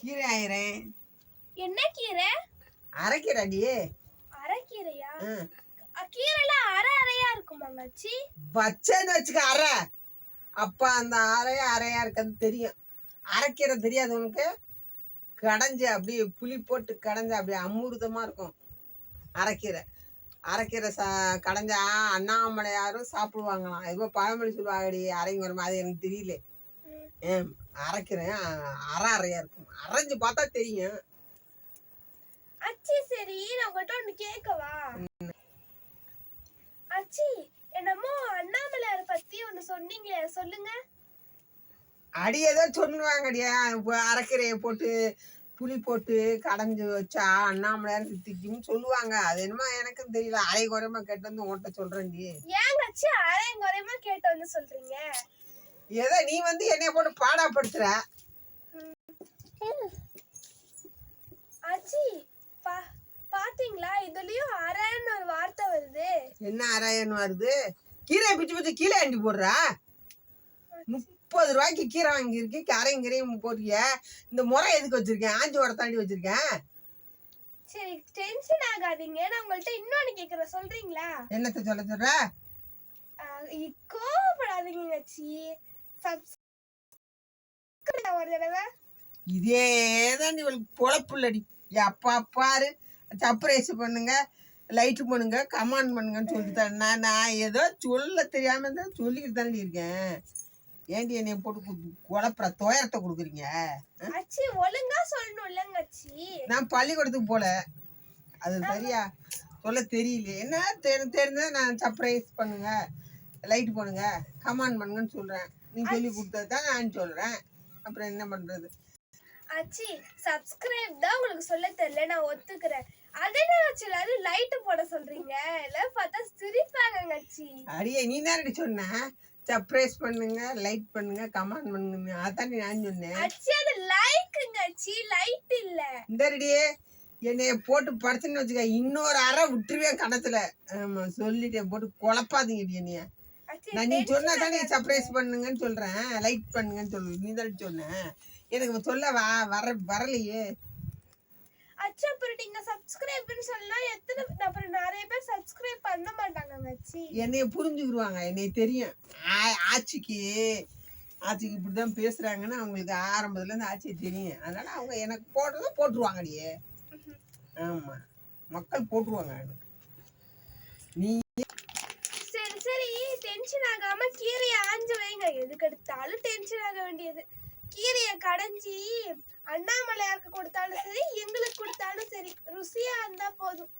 கீரை ஆயிரேன் என்ன கீரை? அரைக்கிறடி அரைக்கீரையா? கீரைலாம் அரை அரையா இருக்குமாங்க அச்சி பச்சைன்னு வச்சுக்க அரை. அப்ப அந்த அரையா அரையா இருக்கிறது தெரியும். அரைக்கீரை தெரியாது உனக்கு? கடைஞ்சு அப்படியே புளி போட்டு கடைஞ்சு அப்படியே அமிர்தமா இருக்கும். அரைக்கீரை. அரைக்கீரை சா கடைஞ்சா அண்ணாமலையாரும் சாப்பிடுவாங்களாம். இப்போ பழமொழி சொல்லுவாங்கடி அரைங்க வருமா அது எனக்கு தெரியல. அரைக்கிறேன். அரை அரையா இருக்கும். அரைஞ்சு பார்த்தா தெரியும். அச்சி சரி நான் உங்கள்கிட்ட ஒண்ணு கேட்கவா? அச்சி என்னமோ அண்ணாமலையார் பத்தி ஒண்ணு சொன்னீங்களே சொல்லுங்க. அடி ஏதோ சொல்லுவாங்கடியா. இப்போ அரைக்கீரையை போட்டு புளி போட்டு கடைஞ்சு வச்சா அண்ணாமலையார் திக்குன்னு சொல்லுவாங்க. அது என்னமோ எனக்கும் தெரியல. அரை குறைமா கேட்டு வந்து உன்கிட்ட சொல்றேன்டி. ஏங்க அச்சி அரையும் குறையமா கேட்டு வந்து சொல்றீங்க? ஏதோ நீ வந்து என்னைய போட்டு பாடாப்படுத்துற? அச்சி பா பாத்தீங்களா? இதுலயும் அரைன்னு ஒரு வார்த்தை வருது. என்ன அரையன்னு வருது? கீரை பிச்சு பிச்சு கீழே அண்டி போடுறா? முப்பது ரூபாய்க்கு கீரை வாங்கியிருக்கு அரையும் கீரையும் போடுறிய இந்த முறை எதுக்கு வச்சிருக்கேன்? ஆஞ்சி வர தாண்டி வச்சிருக்கேன். சரி டென்ஷன் ஆகாதீங்க. நான் உங்கள்ட்ட இன்னொன்னு கேக்குறேன். சொல்றீங்களா? என்னத்த சொல்ல சொல்ற? இ- கோவப்படாதீங்க சப்ஸ் ஒரு தடவை. இதே தான் இவளுக்கு பொழப்புள்ளடி. அப்பா பாரு. சர்ப்ரைஸ் பண்ணுங்க. லைட்டு பண்ணுங்க. கமாண்ட் பண்ணுங்கன்னு சொல்லிட்டு தான். நான் நான் ஏதோ சொல்ல தெரியாம தான் சொல்லிக்கிட்டு தாண்டி இருக்கேன். ஏண்டி என்னைய போட்டு குழப்புற துயரத்தை கொடுக்குறீங்க? அச்சி ஒழுங்கா சொல்லணும் இல்லங்க அச்சி. நான் பள்ளிக்கூடத்துக்கு போல. அது சரியா? சொல்ல தெரியல என்ன தெரி தெரிஞ்சா நான் சர்ப்ரைஸ் பண்ணுங்க. லைட் பண்ணுங்க. கமாண்ட் பண்ணுங்கன்னு சொல்றேன். நீ சொல்லி கொடுத்தது தான் நான் சொல்றேன். அப்புறம் என்ன பண்றது? அச்சி சப்ஸ்கிரைப் தான் உங்களுக்கு சொல்ல தெரியல நான் ஒத்துக்கிறேன். அதே அச்சி எல்லாரும் லைட் போட சொல்றீங்க. எல்லாம் பார்த்தா சிரிப்பாங்க அச்சி. அடியே நீ தானடி சொன்ன? சர்ப்ரைஸ் பண்ணுங்க லைட் பண்ணுங்க கமெண்ட் பண்ணுங்க. அதான் நான் சொன்னேன். அச்சி அது லைக்குங்க அச்சி லைட் இல்ல. இந்த ரெடியே என்னைய போட்டு படுத்துன்னு வச்சுக்க இன்னொரு அறை விட்டுருவேன் கணத்துல. ஆமா சொல்லிட்டேன் போட்டு குழப்பாதீங்கடி என்னைய. நான் நீ சொன்னா தானே சர்ப்ரைஸ் பண்ணுங்கன்னு சொல்றேன். லைட் பண்ணுங்கன்னு சொல்லு. நீ தானே சொன்ன. எனக்கு சொல்ல வா வர வரலையே. அச்சி அப்புறம் நீங்க சப்ஸ்கிரைப்னு சொன்னா எத்தனை அப்புறம் நிறைய பேர் சப்ஸ்கிரைப் பண்ண மாட்டாங்க அச்சி என்னைய புரிஞ்சுக்கிடுவாங்க என்னைய தெரியும். ஆ- ஆட்சிக்கு ஆட்சிக்கு இப்படிதான் பேசுறாங்கன்னு அவங்களுக்கு ஆரம்பத்துல இருந்து ஆட்சி தெரியும். அதனால அவங்க எனக்கு போடுறத போட்டுருவாங்கடியே ஆமா. மக்கள் போட்டுருவாங்க எனக்கு. நீ டென்ஷன் கீரையை ஆஞ்சு வைங்க. எதுக்கு எடுத்தாலும் டென்ஷன் ஆக வேண்டியது. கீரையை கடைஞ்சி அண்ணாமலையாருக்கு கொடுத்தாலும் சரி எங்களுக்கு கொடுத்தாலும் சரி ருசியா இருந்தா போதும்.